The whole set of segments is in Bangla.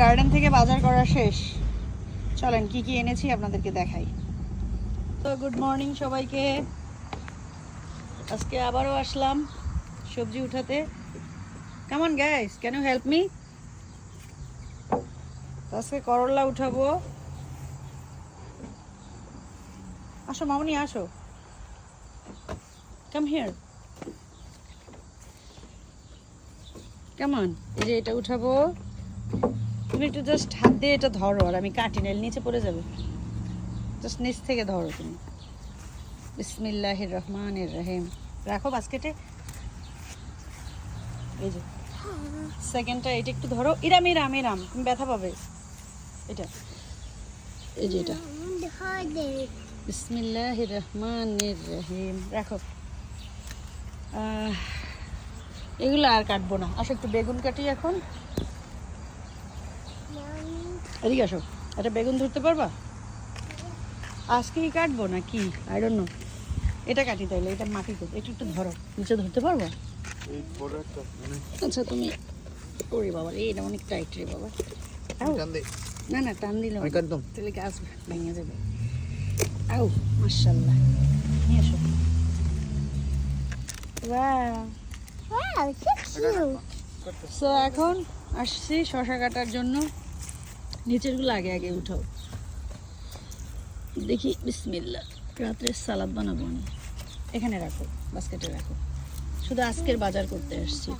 গার্ডেন থেকে বাজার করা শেষ। চলেন, কি কি এনেছি আপনাদেরকে দেখাই। তো গুড মর্নিং সবাইকে। আজকে আবারও আসলাম সবজি উঠাতে। কেমন গ্যাস ক্যান ইউ হেল্প মি আজকে করলা উঠাবো। আসো, মামনি, আসো। কাম হিয়ার কেমন এই যে এটা উঠাবো। তুমি একটু জাস্ট হাত দিয়ে এটা ধরো, আর আমি কাটি নাইলে নিচে পড়ে যাবে। জাস্ট নিচ থেকে ধরো তুমি। বিসমিল্লাহ রহমানের রহিম রাখো বাস্কেটে। এই যে। সেকেন্ডটা এটা একটু ধরো। ইরাম ইরাম ইরাম। তুমি ব্যথা পাবে। এটা। এই যে এটা। বিসমিল্লাহ রহমানের রহিম রাখো এগুলো আর কাটবো না। আসো একটু বেগুন কাটি এখন। এদিকে আসো। একটা বেগুন ধরতে পারবা? আজকে কি কাটবো না কি আই ডোন্ট নো এটা কাটি তাইলে এটা মাটিতে একটু একটু ধরো। নিচে ধরতে পারবা? এই বড় একটা মানে আচ্ছা তুমি ওরে বাবা রে এটা অনেক টাইট রে বাবা। আউ, টান দে না না টান দিলে তাহলে গাছ ভেঙে যাবে। আউ মাশাল্লাহ নিয়ে এসো Wow. সো এখন আসছি শশা কাটার জন্য। নিচেরগুলো আগে আগে উঠাও। দেখি বিসমিল্লা রাত্রে সালাদ বানাবো আমি। এখানে রাখো বাস্কেটে রাখো। শুধু আজকের বাজার করতে আসছি।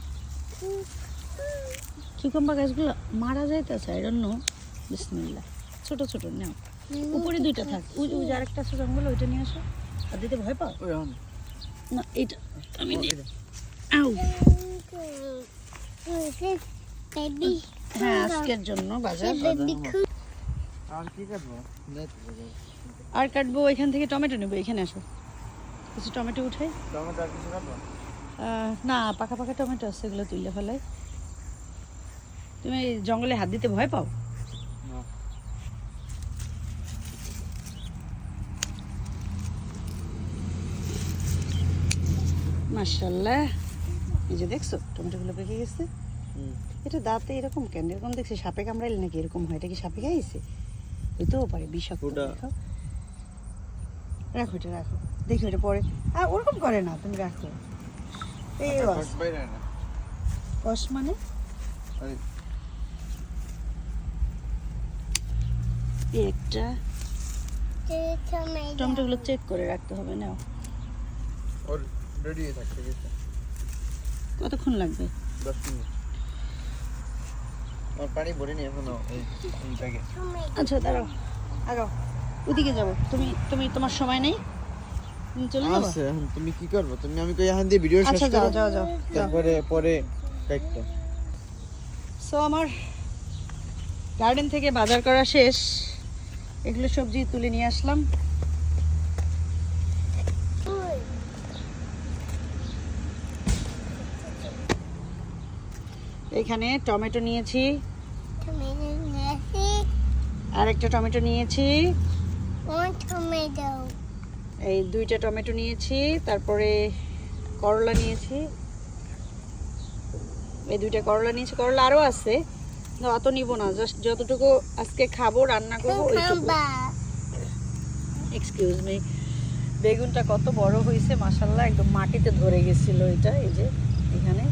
কিউকাম্বা গাছগুলো মারা যাইতেছে আই ডোন্ট নো বিসমিল্লা ছোট ছোট নাও। উপরে দুইটা থাক। ওই ওই যে আরেকটা ছোট আঙ্গুল ওইটা নিয়ে আসো। আর দিতে ভয় পাও? না এটা আমি নিয়ে আউ। হ্যাঁ আজকের জন্য বাজার আর কি কাটবো? নেট আর কাটবো এখান থেকে টমেটো নেব এখানে আসো। কিছু টমেটো উঠাই টমেটো আর কিছু কাটবো? না পাকা পাকা টমেটো আছে এগুলো তুললে ফেলাই। তুমি জঙ্গলে হাত দিতে ভয় পাও? মার্শাল্লাহ এই যে দেখছ টমেটোগুলো পেকে গেছে। এটা দাঁতে এরকম কেন? এরকম দেখছি সাপে কামড়াইলে নাকি এরকম হয়? এটা কি সাপে খাইছে হইতেও পারে বিষাক্ত রাখো এটা রাখো। দেখি এটা পরে। আর ওরকম করে না তুমি রাখো। এই না কষ মানে? একটা. টমেটোগুলো চেক করে রাখতে হবে নাও। কতক্ষণ লাগবে? দশ মিনিট। আমার পানি ভরিনি এখনও এই এই আচ্ছা দাঁড়াও। আগাও। ওদিকে যাব। তুমি তুমি তোমার সময় নেই? তুমি চলে যাব? এখন তুমি কি করবে? তুমি আমি কই এখান দিয়ে ভিডিও শেষ আচ্ছা করো? যাও যাও যাও। তারপরে পরে কাটতো সো আমার গার্ডেন থেকে বাজার করা শেষ। এগুলো সবজি তুলে নিয়ে আসলাম। এখানে টমেটো নিয়েছি। আর একটা টমেটো নিয়েছি। এই দুইটা টমেটো নিয়েছি তারপরে করলা নিয়েছি। এই দুইটা করলা নিয়েছি। করলা আরও আছে অত নিব না। জাস্ট যতটুকু আজকে খাব রান্না করব ওইটুকু। এক্সকিউজ মি বেগুনটা কত বড় হয়েছে মাসাল্লাহ একদম মাটিতে ধরে গেছিল এটা এই যে এখানে।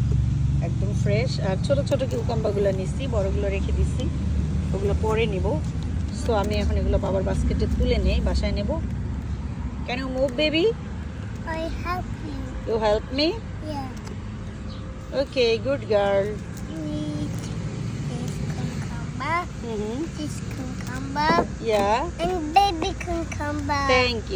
ফ্রেশ আর ছোট ছোট কিউকাম্বাগুলো নিছি বড়গুলো রেখে দিছি। ওগুলো পরে নিব। সো আমি এখন এগুলো বাবার বাস্কেটে তুলে নেই বাসায় নেব। Can you move baby help you. You help me Yeah. Okay good girl this cucumber, this cucumber, yeah and baby cucumber. Thank you